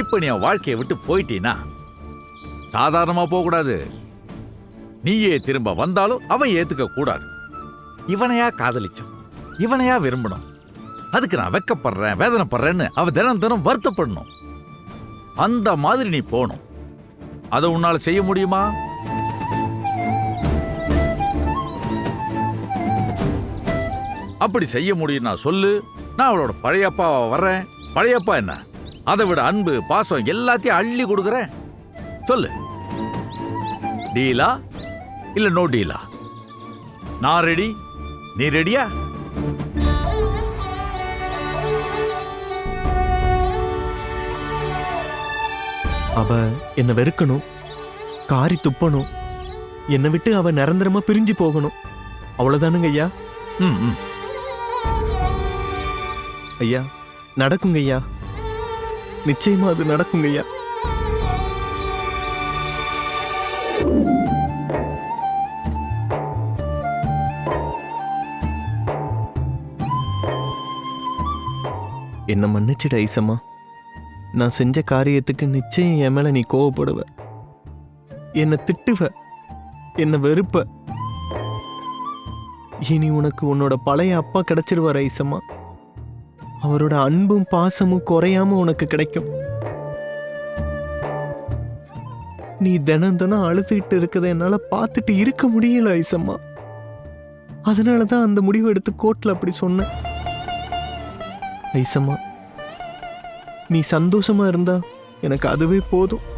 இப்ப நீ வாழ்க்கையை விட்டு போயிட்டீனா? சாதாரணமா போக கூடாது நீயே திரும்ப வந்தாலும் அவன் ஏத்துக்க கூடாது. இவனையா காதலிச்சோம். இவனையா விரும்பணும் அதுக்கு நான் வெக்கப்படுறேன் வேதனைப்படுறேன்னு அவ தினம் தினம் வருத்தப்படணும். அந்த மாதிரி நீ போகணும். அதை உன்னால செய்ய முடியுமா? அப்படி செய்ய முடியும்னா சொல்லு. நான் அவளோட பழையப்பாவை வர்றேன். பழையப்பா என்ன? அதை விட அன்பு பாசம் எல்லாத்தையும் அள்ளி கொடுக்குறேன். சொல்லு. டீலா இல்ல நோ டீலா? நான் ரெடி நீ ரெடியா அவ என்னை வெறுக்கணும் காரி துப்பணும் என்னை விட்டு அவ நிரந்தரமா பிரிஞ்சு போகணும். அவ்வளவுதானுங்க ஐயா? ம். ஐயா நடக்குங்க ஐயா. நிச்சயமா அது நடக்குங்க ஐயா. என்ன மன்னிச்சிட ஐசம்மா. நான் செஞ்ச காரியத்துக்கு நிச்சயம் என் மேல நீ கோவப்படுவ. என்னை திட்டுவ. என்னை வெறுப்ப. இனி உனக்கு உன்னோட பழைய அப்பா கிடைச்சிருவார் ஐசம்மா. அவரோட அன்பும் பாசமும் குறையாம உனக்கு கிடைக்கும். நீ தினம் தினம் அழுதுகிட்டு இருக்கதை என்னால பார்த்துட்டு இருக்க முடியல ஐசம்மா. அதனால தான் அந்த முடிவு எடுத்து கோர்ட்ல அப்படி சொன்னேன். ஐசம்மா நீ சந்தோஷமா இருந்தா எனக்கு அதுவே போதும்.